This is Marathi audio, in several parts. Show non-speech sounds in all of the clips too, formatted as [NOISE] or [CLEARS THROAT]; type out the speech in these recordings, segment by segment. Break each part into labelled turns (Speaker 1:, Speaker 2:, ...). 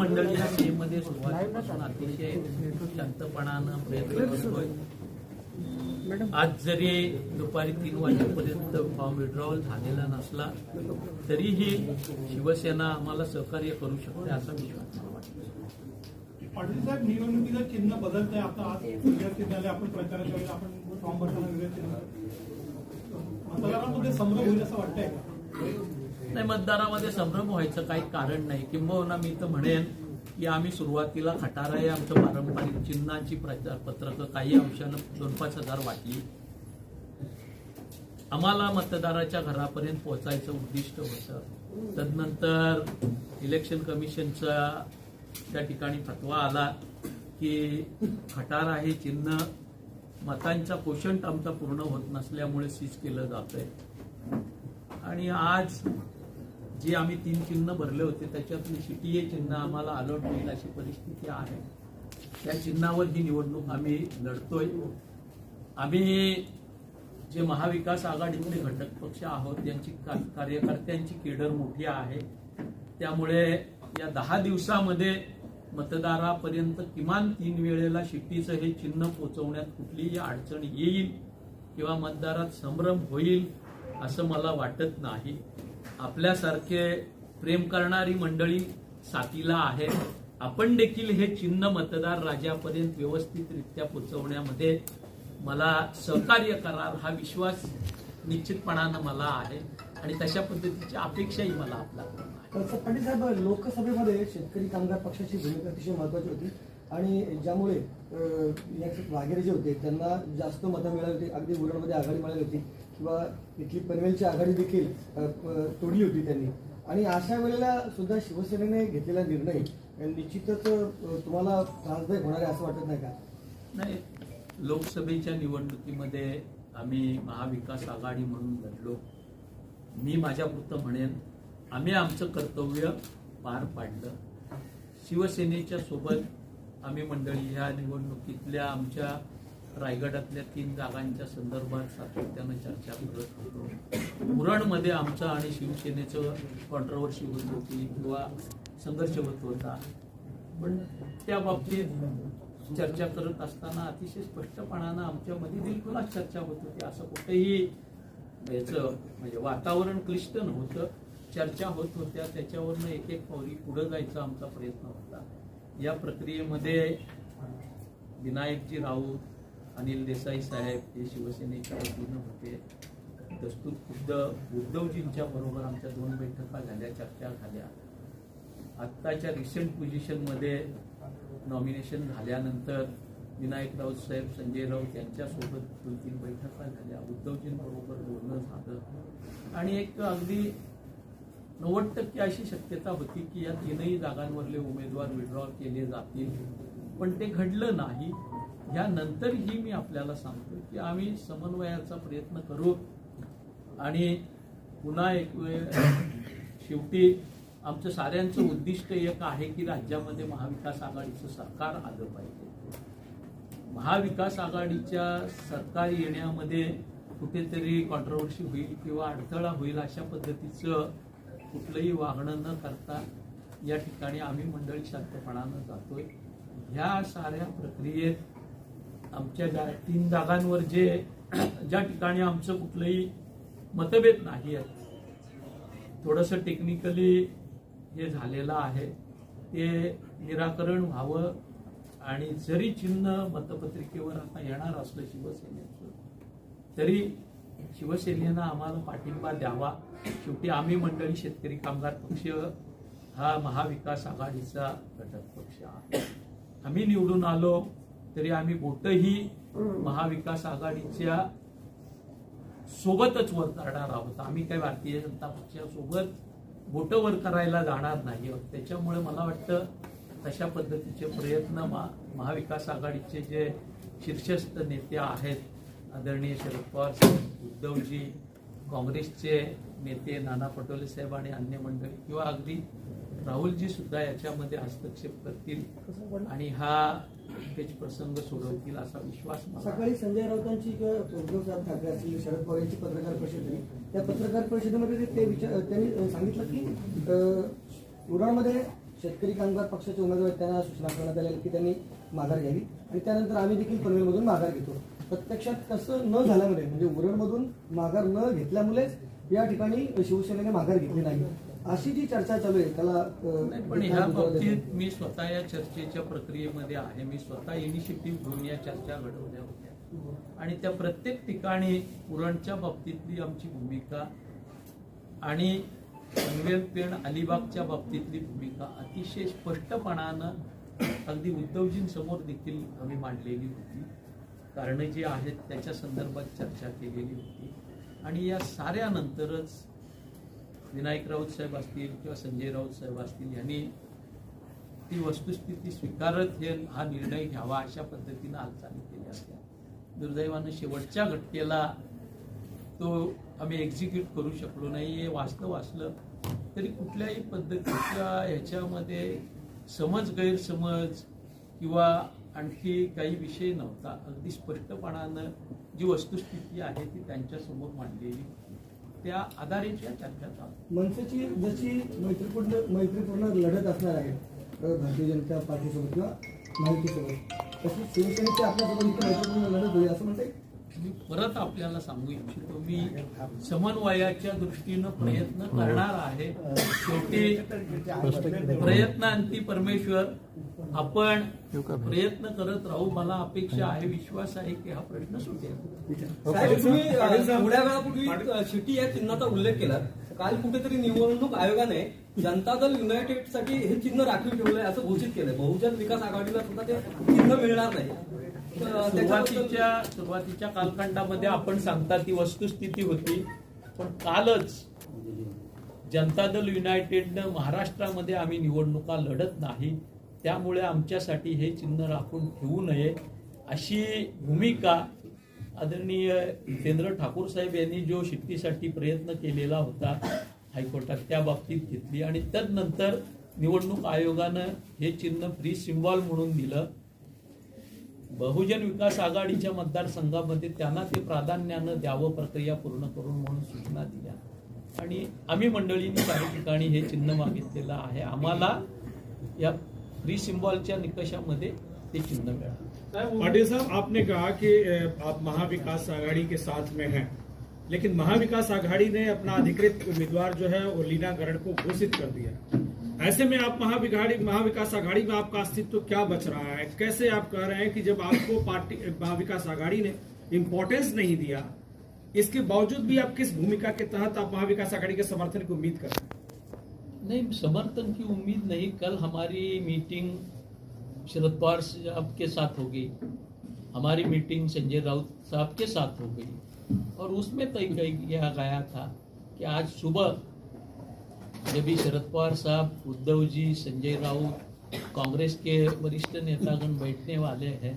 Speaker 1: मंडळी या गेममध्ये सुरुवातीपासून अतिशय शांतपणानं प्रयत्न करतोय. आज जरी दुपारी तीन वाजेपर्यंत फॉर्म विड्रॉवल झालेला नसला तरीही शिवसेना आम्हाला सहकार्य करू शकते असा विश्वास मला वाटतो.
Speaker 2: पाटील साहेब निवडणुकीचं चिन्ह बदलत आहे आता आज आपण प्रचाराच्या वेळेला आपण फॉर्म भरताना वेगळ्या चिन्ह मतदारांमध्ये संभ्रम होईल असं वाटतंय का?
Speaker 1: नाही मतदारामध्ये संभ्रम व्हायचं काही कारण नाही. किंबहुना मी तर म्हणेन की आम्ही सुरुवातीला खटारा हे आमचं पारंपरिक चिन्हाची प्रचार पत्रकं काही अंशानं दोन पाच हजार वाटली. आम्हाला मतदाराच्या घरापर्यंत पोहोचायचं उद्दिष्ट होतं. तदनंतर इलेक्शन कमिशनचा त्या ठिकाणी फतवा आला की खटारा हे चिन्ह मतांचा पोषण आमचा पूर्ण होत नसल्यामुळे सीज केलं जातंय. आणि आज जे आम्ही तीन चिन्ह भरले होते त्याच्यातले शिटीए चिन्ह आम्हाला अलॉट होईल अशी परिस्थिती आहे. त्या चिन्हावर ही निवडणूक आम्ही लढतोय. आम्ही जे महाविकास आघाडीतले घटक पक्ष आहोत त्यांची का- कार्यकर्त्यांची केडर मोठी आहे त्यामुळे या दहा दिवसामध्ये मतदारापर्यंत किमान तीन वेळेला शिट्टीचं हे चिन्ह पोचवण्यात कुठलीही अडचण येईल किंवा मतदारात संभ्रम होईल असं मला वाटत नाही. आपल्यासारखे प्रेम करणारी मंडळी साथीला आहे. आपण देखील हे चिन्ह मतदार राजापर्यंत व्यवस्थितरित्या पोचवण्यामध्ये मला सहकार्य कराल हा विश्वास निश्चितपणानं मला आहे आणि तशा पद्धतीची अपेक्षाही मला आपला
Speaker 3: तसं पाटील साहेब लोकसभेमध्ये शेतकरी कामगार पक्षाची भूमिका अतिशय महत्वाची होती आणि ज्यामुळे अं, वाघेरे जे होते त्यांना जास्त मतं मिळाली होती अगदी उरणमध्ये आघाडी मिळाली होती. किंवा इथली पनवेलची आघाडी देखील तोडली होती त्यांनी. आणि अशा वेळेला सुद्धा शिवसेनेने घेतलेला निर्णय निश्चितच तुम्हाला त्रासदायक होणार आहे असं वाटत नाही का?
Speaker 1: नाही लोकसभेच्या निवडणुकीमध्ये आम्ही महाविकास आघाडी म्हणून लढलो. मी माझ्यापुरतं म्हणेन आम्ही आमचं कर्तव्य पार पाडलं. शिवसेनेच्या सोबत आम्ही मंडळी ह्या निवडणुकीतल्या आमच्या रायगडातल्या तीन जागांच्या संदर्भात सातत्यानं चर्चा करत होतो. मुरणमध्ये आमचं आणि शिवसेनेचं कॉन्ट्रवर्सी होत होती किंवा संघर्ष होत होता. पण त्या बाबतीत चर्चा करत असताना अतिशय स्पष्टपणानं आमच्यामध्ये दिलखुलास चर्चा होत होती? असं कुठेही याचं म्हणजे वातावरण क्लिष्ट नव्हतं. चर्चा होत होत्या. त्याच्यावरनं एक एक पावली पुढं जायचा आमचा प्रयत्न होता. या प्रक्रियेमध्ये विनायकजी राऊत अनिल देसाई साहेब हे शिवसेनेच्या वतीनं होते. दस्तूर खुद्द उद्धवजींच्या बरोबर आमच्या दोन बैठका झाल्या चर्चा झाल्या. आत्ताच्या रिसेंट पोझिशनमध्ये नॉमिनेशन झाल्यानंतर विनायक राऊत साहेब संजय राऊत यांच्यासोबत दोन तीन बैठका झाल्या. उद्धवजींबरोबर बोलणं झालं. आणि एक अगदी नव्वद टक्के अशी शक्यता होती की या तीनही जागांवरले उमेदवार विड्रॉ केले जातील. पण ते घडलं नाही. यानंतरही मी आपल्याला सांगतो की आम्ही समन्वयाचा प्रयत्न करू. आणि पुन्हा एक वेळ शेवटी आमचं साऱ्यांचं उद्दिष्ट एक आहे की राज्यामध्ये महाविकास आघाडीचं सरकार आलं पाहिजे. महाविकास आघाडीच्या सरकार येण्यामध्ये कुठेतरी कॉन्ट्रोवर्सी होईल किंवा अडथळा होईल अशा पद्धतीचं कुठलंही वागणं न करता या ठिकाणी आम्ही मंडळी शांतपणानं जातोय. ह्या साऱ्या प्रक्रियेत आमच्या जा तीन जागांवर जे [CLEARS THROAT] ज्या ठिकाणी आमचं कुठलंही मतभेद नाही आहेत थोडंसं टेक्निकली हे झालेलं आहे. ते निराकरण व्हावं आणि जरी चिन्ह मतपत्रिकेवर आता येणार असलं शिवसेनेचं तरी शिवसेनेनं आम्हाला पाठिंबा द्यावा. शेवटी आम्ही मंडळी शेतकरी कामगार पक्ष हा महाविकास आघाडीचा घटक पक्ष आहे. आम्ही निवडून आलो तरी आम्ही बोटही महाविकास आघाडीच्या सोबतच वर करणार आहोत. आम्ही काही भारतीय जनता पक्षासोबत बोट वर करायला जाणार नाही आहोत. त्याच्यामुळे मला वाटतं तशा पद्धतीचे प्रयत्न महा महाविकास आघाडीचे जे शीर्षस्थ नेते आहेत आदरणीय शरद पवार साहेब उद्धवजी काँग्रेसचे नेते नाना पटोले साहेब आणि अन्य मंडळी किंवा अगदी राहुलजी सुद्धा याच्यामध्ये हस्तक्षेप करतील आणि हा प्रसंग सोडवतील असा विश्वास.
Speaker 3: सकाळी संजय राऊतांची किंवा उद्धवसाहेब ठाकरे असतील शरद पवार यांची पत्रकार परिषद झाली त्या पत्रकार परिषदेमध्ये ते विचार त्यांनी सांगितलं की उडाणमध्ये शेतकरी कामगार पक्षाचे उमेदवार त्यांना सूचना करण्यात आल्या की त्यांनी माघार घ्यावी. आणि त्यानंतर आम्ही देखील पनवेलमधून माघार घेतो. प्रत्यक्षात तसं न झाल्यामुळे म्हणजे उरणमधून माघार न घेतल्यामुळेच या ठिकाणी शिवसेनेने माघार घेतली नाही. अशी जी चर्चा चालू आहे त्याला
Speaker 1: पण ह्या बाबतीत मी स्वतः या चर्चेच्या प्रक्रियेमध्ये आहे. मी स्वतः इनिशिएटिव्ह घेऊन या चर्चा घडवल्या होत्या. आणि त्या प्रत्येक ठिकाणी उरणच्या बाबतीतली आमची भूमिका आणि पनवेल पेण अलिबागच्या बाबतीतली भूमिका अतिशय स्पष्टपणानं अगदी उद्धवजींसमोर देखील आम्ही मांडलेली होती. कारणं जी आहेत त्याच्या संदर्भात चर्चा केलेली होती. आणि या साऱ्यानंतरच विनायक राऊत साहेब असतील किंवा संजय राऊत साहेब असतील यांनी ती वस्तुस्थिती स्वीकारत हे हा निर्णय घ्यावा अशा पद्धतीनं हालचाली केल्या असल्या दुर्दैवानं शेवटच्या घटकेला तो आम्ही एक्झिक्यूट करू शकलो नाही. हे वास्तव असलं तरी कुठल्याही पद्धतीच्या ह्याच्यामध्ये समज गैरसमज किंवा आणखी काही विषय नव्हता. अगदी स्पष्टपणानं जी वस्तुस्थिती आहे ती त्यांच्यासमोर मांडलेली. होती त्या आधारेच या चर्चा चालू
Speaker 3: मनसेची जशी मैत्रीपूर्ण मैत्रीपूर्ण लढत असणार आहे भारतीय जनता पार्टीसोबत किंवा माहितीसोबत तशी शिवसेनेची आपल्यासोबत मैत्रीपूर्ण लढत होईल असं म्हणते
Speaker 1: मी परत आपल्याला सांगू इच्छितो मी समन्वयाच्या दृष्टीनं प्रयत्न करणार आहे. शेवटी प्रयत्नांती परमेश्वर आपण प्रयत्न करत राहू मला अपेक्षा आहे विश्वास आहे की हा प्रश्न सुटेल.
Speaker 4: तुम्ही थोड्या वेळापूर्वी शिटी या चिन्हाचा उल्लेख केला. काल कुठेतरी निवडणूक आयोगाने जनता दल युनायटेडसाठी हे चिन्ह राखीव ठेवलंय असं घोषित केलंय. बहुजन विकास आघाडीला सुद्धा ते चिन्ह मिळणार नाही.
Speaker 1: सुरुवातीच्या सुरुवातीच्या कालखंडामध्ये आपण सांगता ती वस्तुस्थिती होती पण कालच जनता दल युनायटेडनं महाराष्ट्रामध्ये आम्ही निवडणुका लढत नाही त्यामुळे आमच्यासाठी हे चिन्ह राखून ठेवू नये अशी भूमिका आदरणीय जितेंद्र ठाकूर साहेब यांनी जो शिट्टीसाठी प्रयत्न केलेला होता हायकोर्टात त्या बाबतीत घेतली. आणि तदनंतर निवडणूक आयोगानं हे चिन्ह फ्री सिम्बॉल म्हणून दिलं. बहुजन विकास आघाडीच्या मतदारसंघामध्ये त्यांना ते प्राधान्यानं द्यावं प्रक्रिया पूर्ण करून म्हणून सूचना दिल्या. आणि आम्ही मंडळींनी काही ठिकाणी हे चिन्ह मागितलेलं आहे. आम्हाला या फ्री सिम्बॉलच्या निकषामध्ये ते चिन्ह मिळालं.
Speaker 5: पाटिल साहब आपने कहा कि आप महाविकास आघाड़ी के साथ में हैं लेकिन महाविकास आघाड़ी ने अपना अधिकृत उम्मीदवार जो है वो लीना गरड़ को घोषित कर दिया। ऐसे में आप महाविघाड़ी महाविकास आघाड़ी में आपका अस्तित्व क्या बच रहा है? कैसे आप कह रहे हैं कि जब आपको पार्टी, महाविकास आघाड़ी ने इम्पोर्टेंस नहीं दिया, इसके बावजूद भी आप किस भूमिका के तहत आप महाविकास आघाड़ी के समर्थन की उम्मीद कर रहे हैं?
Speaker 1: नहीं, समर्थन की उम्मीद नहीं। कल हमारी मीटिंग शरद पवार साहब के साथ हो गई। हमारी मीटिंग संजय राउत साहब के साथ हो गई। और उसमें तय किया गया था कि आज सुबह जब भी शरद पवार साहब उद्धव जी संजय राउत, कांग्रेस के वरिष्ठ नेतागण बैठने वाले हैं,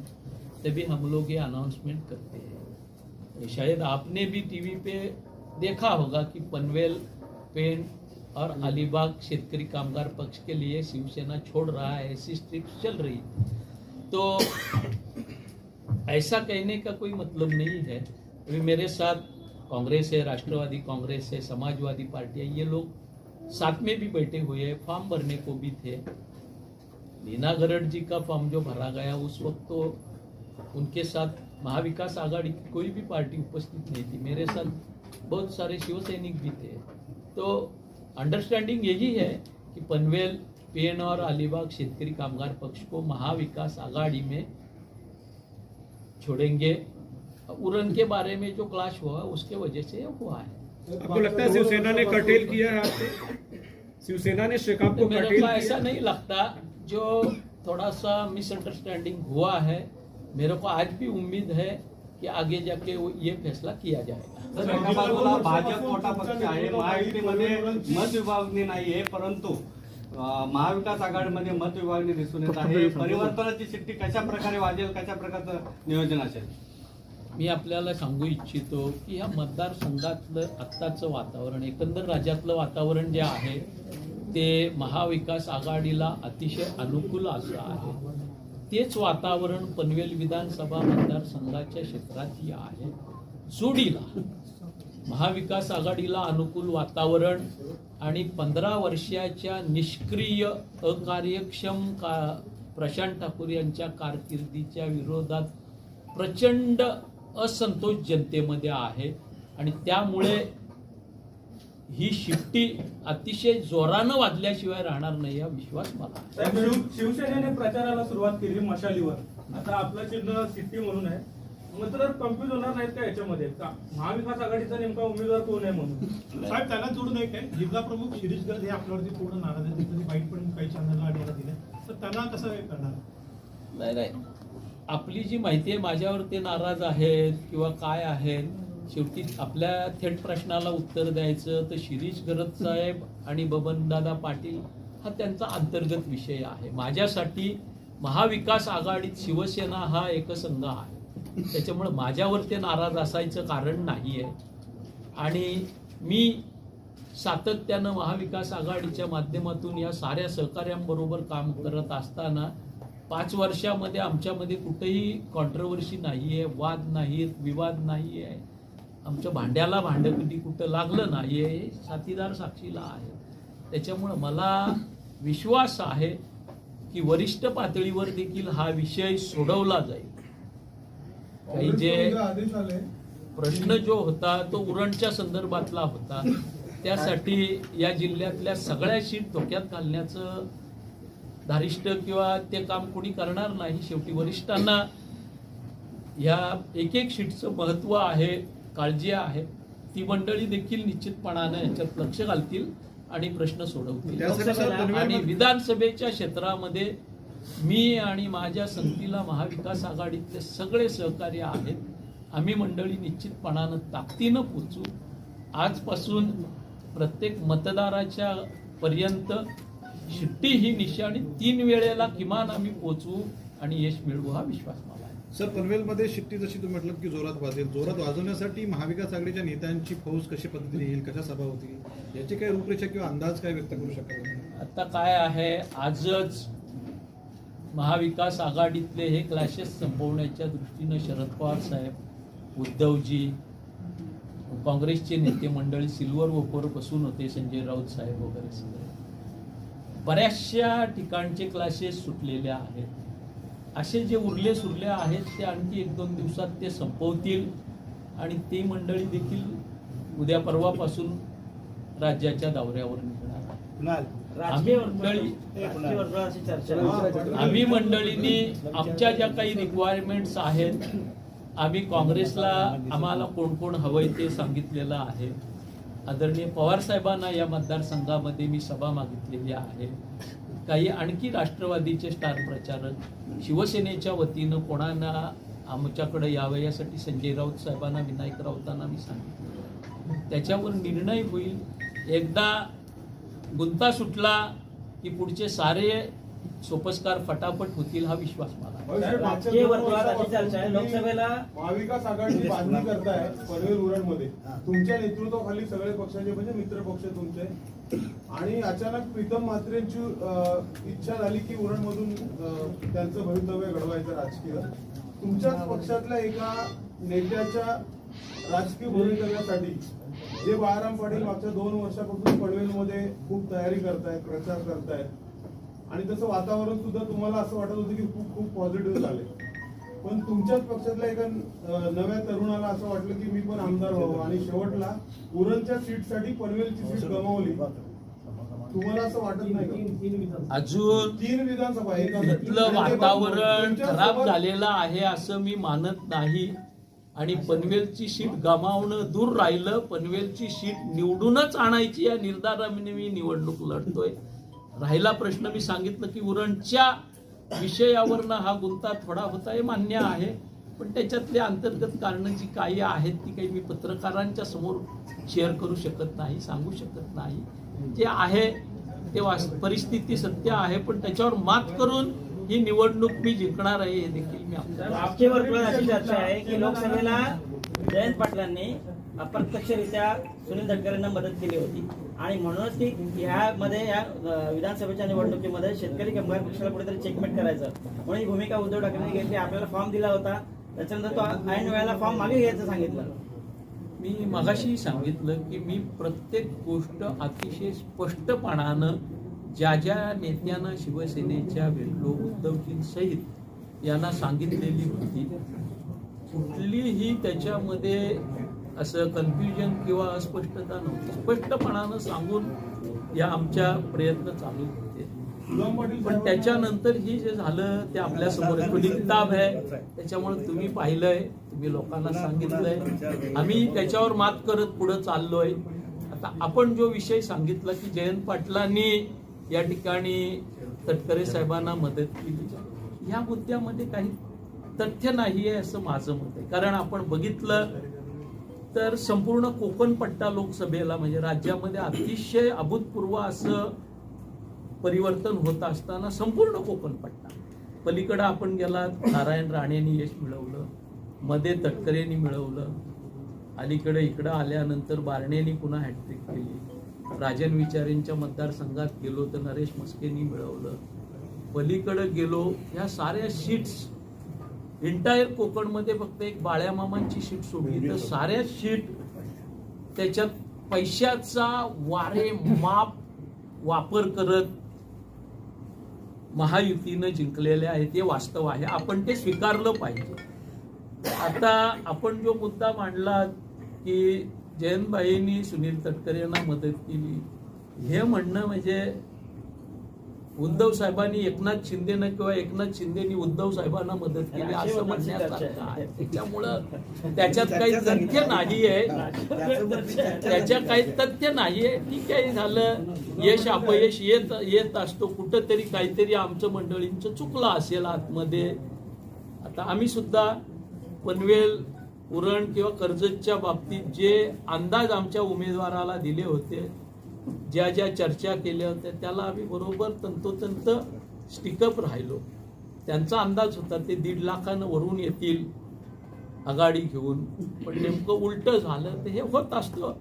Speaker 1: तभी हम लोग ये अनाउंसमेंट करते हैं। शायद आपने भी टीवी पे देखा होगा कि पनवेल पेन और अलीबाग क्षेत्रीय कामगार पक्ष के लिए शिवसेना छोड़ रहा है, ऐसी स्ट्रिप्स चल रही तो ऐसा कहने का कोई मतलब नहीं है। अभी मेरे साथ कांग्रेस है, राष्ट्रवादी कांग्रेस है, समाजवादी पार्टी है, ये लोग साथ में भी बैठे हुए फॉर्म भरने को भी थे। लीना गरड जी का फॉर्म जो भरा गया, उस वक्त तो उनके साथ महाविकास आघाड़ी की कोई भी पार्टी उपस्थित नहीं थी। मेरे साथ बहुत सारे शिवसैनिक भी थे। तो अंडरस्टैंडिंग यही है कि पनवेल, पेन और अलीबाग शेतकरी कामगार पक्ष को महाविकास आघाड़ी में छोड़ेंगे। उड़न के बारे में जो क्लाश हुआ, उसके वजह से हुआ है।
Speaker 5: आपको लगता है शिवसेना ने कर्टेल किया है आपको शिवसेना ने शेकाप को
Speaker 1: तो मेरे
Speaker 5: कर्टेल
Speaker 1: को
Speaker 5: किया?
Speaker 1: ऐसा नहीं लगता जो थोड़ा सा मिसअंडरस्टँडिंग हुआ है। मेरे को आज भी उम्मीद है कि आगे जाके वो ये फैसला किया जाएगा।
Speaker 6: भाजप मोठा पक्ष आहे महायुतीमध्ये मत विभागणी नाहीये परंतु महाविकास आघाडीमध्ये मत विभागणी दिसून येत आहे. परिवर्तनाची शिट्टी कशा प्रकारे वाजेल कशा प्रकारचं नियोजन असेल?
Speaker 1: मी आपल्याला सांगू इच्छितो की या मतदारसंघातलं आत्ताचं वातावरण एकंदर राज्यातलं वातावरण जे आहे ते महाविकास आघाडीला अतिशय अनुकूल असं आहे. तेच वातावरण पनवेल विधानसभा मतदारसंघाच्या क्षेत्रातही आहे. जोडीला महाविकास आघाडीला अनुकूल वातावरण आणि पंधरा वर्षाच्या निष्क्रिय अकार्यक्षम का प्रशांत ठाकूर यांच्या कारकिर्दीच्या विरोधात प्रचंड असंतोष जनतेमध्ये आहे आणि त्यामुळे ही शिट्टी अतिशय जोरानं वाजल्याशिवाय राहणार नाही हा विश्वास मला
Speaker 2: शिवसेनेने प्रचाराला सुरुवात केली मशालीवर. आता आपलं चिन्ह सिट्टी म्हणून आहे. मात्र कन्फ्युज होणार नाहीत का याच्यामध्ये? का महाविकास आघाडीचा नेमका उमेदवार कोण आहे म्हणून? साहेब त्याला जोडून एक आहे जिल्हा प्रमुख शिरीष गर्ग हे आपल्यावरती पूर्ण नाराज आहे त्यांनी बाईट पण काही चॅनलला आढळला दिले तर त्यांना कसं हे करणार?
Speaker 1: नाही नाही. आपली जी माहिती आहे माझ्यावर ते नाराज आहेत किंवा काय आहेत शेवटी आपल्या थेट प्रश्नाला उत्तर द्यायचं तर शिरीष गरज साहेब आणि बबनदादा पाटील हा त्यांचा अंतर्गत विषय आहे. माझ्यासाठी महाविकास आघाडीत शिवसेना हा एकसंघ आहे. त्याच्यामुळे माझ्यावर ते नाराज असायचं कारण नाही आहे आणि मी सातत्यानं महाविकास आघाडीच्या माध्यमातून या साऱ्या सहकार्यांबरोबर काम करत असताना पाच वर्षामध्ये आमच्यामध्ये कुठेही कॉन्ट्रोवर्सी नाही आहे वाद नाहीत विवाद नाही आहे आमच्या भांड्याला भांडं कधी कुठं लागलं नाही आहे साथीदार साक्षीला आहे. त्याच्यामुळं मला विश्वास आहे की वरिष्ठ पातळीवर देखील हा विषय सोडवला जाईल. काही जे प्रश्न जो होता तो उरणच्या संदर्भातला होता. त्यासाठी या जिल्ह्यातल्या सगळ्या शीट धोक्यात घालण्याचं धारिष्ट किंवा ते काम कोणी करणार नाही शेवटी वरिष्ठांना ह्या एक एक शीटचं महत्त्व आहे काळजी आहे ती मंडळी देखील निश्चितपणानं याच्यात लक्ष घालतील आणि प्रश्न सोडवतील. आणि विधानसभेच्या क्षेत्रामध्ये मी आणि माझ्या संगतीला महाविकास आघाडीतले सगळे सहकार्य आहेत. आम्ही मंडळी निश्चितपणानं ताकदीनं पोचू आजपासून प्रत्येक मतदाराच्या पर्यंत शिट्टी ही निशाणी तीन वेळेला किमान आम्ही पोचू आणि यश मिळवू हा विश्वास मला आहे.
Speaker 7: सर पनवेलमध्ये शिट्टी जशी तुम्ही म्हटलं की जोरात वाजेल. जोरात वाजवण्यासाठी महाविकास आघाडीच्या नेत्यांची फौज कशी पद्धतीने येईल कशा सभा होतील याची काही रूपरेषा किंवा अंदाज काय व्यक्त करू शकाल?
Speaker 1: आता काय आहे आजच महाविकास आघाडीतले हे क्लॅशेस संपवण्याच्या दृष्टीनं शरद पवार साहेब उद्धवजी काँग्रेसचे नेते मंडळी सिल्वर वोकवर बसून होते संजय राऊत साहेब वगैरे सगळे. बऱ्याचशा ठिकाणचे क्लासेस सुटलेले आहेत. असे जे उरले सुरले आहेत ते आणखी एक दोन दिवसात ते संपवतील. आणि ती मंडळी देखील उद्या परवापासून राज्याच्या दौऱ्यावर निघणार आहे आम्ही मंडळी आम्ही मंडळींनी आमच्या ज्या काही रिक्वायरमेंट्स आहेत आम्ही काँग्रेसला आम्हाला कोण कोण हवंय ते सांगितलेलं आहे. आदरणीय पवार साहेबांना या मतदारसंघामध्ये मी सभा मागितलेली आहे. काही आणखी राष्ट्रवादीचे स्टार प्रचारक शिवसेनेच्या वतीनं कोणाला आमच्याकडे यावं यासाठी संजय राऊत साहेबांना विनायक राऊतांना मी सांगितलं. त्याच्यावर निर्णय होईल. एकदा गुंता सुटला की पुढचे सारे सोपस्कार फटाफट होतील हा विश्वास मला.
Speaker 8: लोकसभेला
Speaker 9: महाविकास आघाडीची बांधणी करताय पनवेल उरणमध्ये. तुमच्या नेतृत्वाखाली सगळे पक्षाचे म्हणजे मित्र पक्ष तुमचे. आणि अचानक प्रीतम म्हात्रेंची अं, इच्छा झाली की उरणमधून अं, त्यांचं भवितव्य घडवायचं राजकीय. तुमच्याच पक्षातल्या एका नेत्याच्या राजकीय भवितव्यासाठी जे बाळाराम पाटील मागच्या दोन वर्षापासून पनवेलमध्ये खूप तयारी करतायत प्रचार करतायत आणि तसं वातावरण सुद्धा तुम्हाला असं वाटत होतं की खूप खूप पॉझिटिव्ह झाले पण तुमच्याच पक्षातल्या एका नव्या तरुणाला असं वाटलं की मी पण आमदार व्हावं. आणि शेवटला उरणच्या सीटसाठी पनवेलची सीट गमावली. तुम्हाला असं वाटत नाही?
Speaker 1: अजून
Speaker 9: तीन विधानसभा
Speaker 1: इथलं वातावरण खराब झालेलं आहे असं मी मानत नाही. आणि पनवेलची सीट गमावणं दूर राहिलं. पनवेलची सीट निवडूनच आणायची या निर्धाराने मी निवडणूक लढतोय. राहिला प्रश्न मी सांगितलं की उरणच्या विषयावरनं हा गुंता थोडा होता हे मान्य आहे. पण त्याच्यातली अंतर्गत कारणं जी काही आहेत ती काही मी पत्रकारांच्या समोर शेअर करू शकत नाही सांगू शकत नाही. जे आहे ते वास परिस्थिती सत्य आहे पण त्याच्यावर मात करून ही निवडणूक मी जिंकणार आहे हे देखील मी
Speaker 8: आपल्या वर्तुळात अशी चर्चा आहे की लोकसभेला जयंत पाटलांनी अप्रत्यक्षरित्या सुनील तटकरेंना मदत केली होती. आणि म्हणूनच की ह्यामध्ये या विधानसभेच्या निवडणुकीमध्ये शेतकरी कामगार पक्षाला कुठेतरी चेकमेट करायचं. म्हणून ही भूमिका उद्धव ठाकरेंनी घेतली. आपल्याला फॉर्म दिला होता. त्याच्यानंतर तो ऐन वेळेला फॉर्म मागे घ्यायचं सांगितलं.
Speaker 1: मी मगाशी सांगितलं की मी प्रत्येक गोष्ट अतिशय स्पष्टपणानं ज्या ज्या नेत्यांना शिवसेनेच्या भेटलो उद्धवजींसहित यांना सांगितलेली होती कुठलीही त्याच्यामध्ये असं कन्फ्युजन किंवा अस्पष्टता नव्हती. स्पष्टपणानं सांगून या आमच्या प्रयत्न चालू होते. पण त्याच्यानंतर ही जे झालं ते आपल्यासमोर आहे. किताब आहे. त्याच्यामुळे तुम्ही पाहिलंय तुम्ही लोकांना सांगितलंय. आम्ही त्याच्यावर मात करत पुढे चाललोय. आता आपण जो विषय सांगितला की जयंत पाटलांनी या ठिकाणी तटकरे साहेबांना मदत केली. या मुद्द्यामध्ये काही तथ्य नाही आहे असं माझं मत आहे. कारण आपण बघितलं तर संपूर्ण कोकण पट्टा लोकसभेला म्हणजे राज्यामध्ये अतिशय अभूतपूर्व असं परिवर्तन होत असताना संपूर्ण कोकण पट्टा. पलीकडं आपण गेलात नारायण राणेंनी यश मिळवलं मध्ये तटकरेंनी मिळवलं अलीकडे इकडं आल्यानंतर बारणेंनी पुन्हा हॅट्रिक केली. राजन विचारेंच्या मतदारसंघात गेलो तर नरेश मस्केंनी मिळवलं. पलीकडं गेलो ह्या साऱ्या सीट्स एंटायर कोकणमध्ये फक्त एक बाळ्या मामांची सीट सोडली. तर साऱ्या सीट त्याच्यात पैशाचा वारे माप वापर करत महायुतीनं जिंकलेले आहे ते वास्तव आहे. आपण ते स्वीकारलं पाहिजे. आता आपण जो मुद्दा मांडला की जयंतबाईंनी सुनील तटकरे यांना मदत केली हे म्हणणं म्हणजे उद्धव साहेबांनी एकनाथ शिंदेनं किंवा एकनाथ शिंदेनी उद्धव साहेबांना मदत केली असं म्हणण्यासारखं आहे. त्याच्यामुळं त्याच्यात काही तथ्य नाही आहे त्याच्या काही तथ्य नाहीये. ठीक आहे झालं. यश अपयश येत येत असतो. कुठंतरी काहीतरी आमचं मंडळींचं चुकलं असेल आतमध्ये. आता आम्ही सुद्धा पनवेल उरण किंवा कर्जतच्या बाबतीत जे अंदाज आमच्या उमेदवाराला दिले होते ज्या ज्या चर्चा केल्या होत्या त्याला आम्ही बरोबर तंतोतंत स्टिकअप राहिलो. त्यांचा अंदाज होता ते दीड लाखानं वरून येतील आघाडी घेऊन. पण नेमकं उलटं झालं तर हे होत असतं.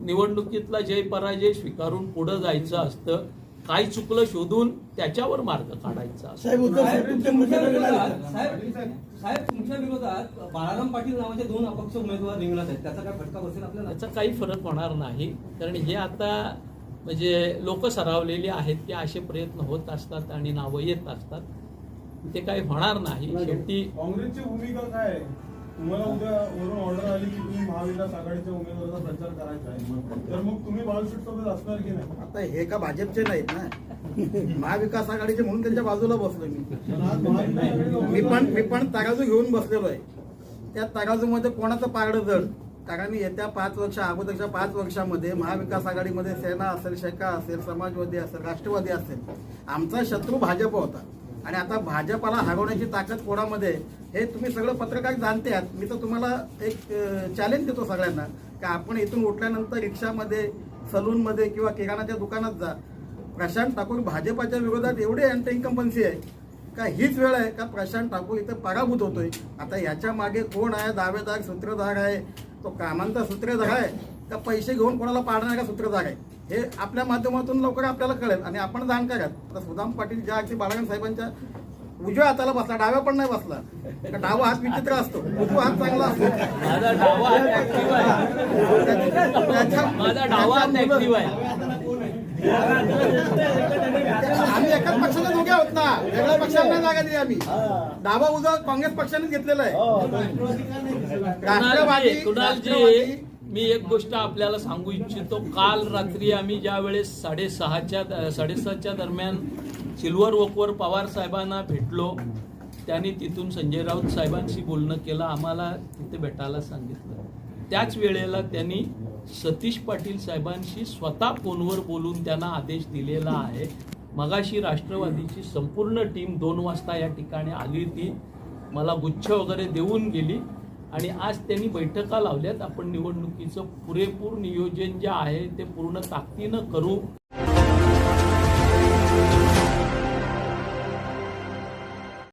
Speaker 1: निवडणुकीतला जय पराजय स्वीकारून पुढं जायचं असतं. काय चुकलं शोधून त्याच्यावर मार्ग काढायचा
Speaker 3: साहेब साहेब
Speaker 4: साहेब,
Speaker 3: तुमच्या
Speaker 4: विरोधात साहेब साहेब तुमच्या विरोधात बाळाराम पाटील नावाचे दोन अपक्ष उमेदवार रिंगणात आहेत. त्याचा काय फटका बसेल आपल्याला?
Speaker 1: त्याचा काही फरक होणार नाही. कारण हे आता म्हणजे लोक सरावलेली आहेत की असे प्रयत्न होत असतात आणि नावं येत असतात. ते काही होणार नाही शेवटी
Speaker 9: काँग्रेसची भूमिका काय आहे? तुम्हाला उद्या वरून ऑर्डर आली की तुम्ही महाविकास आघाडीच्या उमेदवाराचा प्रचार करायचा आहे. तर मग तुम्ही बाळूशीट सोबत असणार की नाही?
Speaker 10: आता हे का भाजपचे नाहीत ना? महाविकास आघाडीचे म्हणून त्यांच्या बाजूला बसलो मी. मी पण मी पण तराजू घेऊन बसलेलो आहे. त्या तराजूमध्ये कोणाचं पारडं जड? कारण येत्या पाच वर्ष अगोदरच्या पाच वर्षामध्ये महाविकास आघाडीमध्ये सेना असेल शेका असेल समाजवादी असेल राष्ट्रवादी असेल. आमचा शत्रू भाजप होता. आणि आता भाजपाला हरवण्याची ताकद कोणामध्ये हे तुम्ही सगळं पत्रकार जाणते आहात मी तर तुम्हाला एक चॅलेंज देतो सगळ्यांना की आपण इथून उठल्यानंतर रिक्षामध्ये सलूनमध्ये किंवा किराणाच्या दुकानात जा. प्रशांत ठाकूर भाजपाच्या विरोधात एवढी अँटी इन्कम्पन्सी आहे का हीच वेळ आहे का प्रशांत ठाकूर इथं पराभूत होतोय? आता याच्या मागे कोण आहे? दावेदार सूत्रधार आहे तो कामांचा सूत्रधार आहे का पैसे घेऊन कोणाला पाडणारा सूत्रधार आहे? हे आपल्या माध्यमातून लवकर आपल्याला कळेल. आणि आपण जाणकार आहात आता सुदाम पाटील ज्या अगदी बाळगण साहेबांच्या उजव्या हाताला बसला डाव्या पण नाही बसला. डावा हात विचित्र असतो. उजवा हात चांगला असतो. आम्ही एकाच पक्षाचे दोघे आहोत ना. वेगळ्या पक्षांना जागा दिली आम्ही. डावा उजवा काँग्रेस पक्षाने घेतलेला आहे.
Speaker 1: कुणालजी
Speaker 10: राष्ट्रवादी
Speaker 1: मी एक गोष्ट आपल्याला सांगू इच्छितो काल रात्री आम्ही ज्या वेळेस साडेसहाच्या साडेसातच्या दरम्यान सिल्वर वॉकवर पवार साहेबांना भेटलो त्यांनी तिथून संजय राऊत साहेबांशी बोलणं केलं आम्हाला तिथे भेटायला सांगितलं. त्याच वेळेला त्यांनी सतीश पाटील साहेबांशी स्वतः फोनवर बोलून त्यांना आदेश दिलेला आहे. मगाशी राष्ट्रवादीची संपूर्ण टीम दोन वाजता या ठिकाणी आली होती. मला गुच्छ वगैरे देऊन गेली. आणि आज त्यांनी बैठका लावल्यात. आपण निवडणुकीचं पुरेपूर नियोजन जे आहे ते पूर्ण ताकदीनं करू.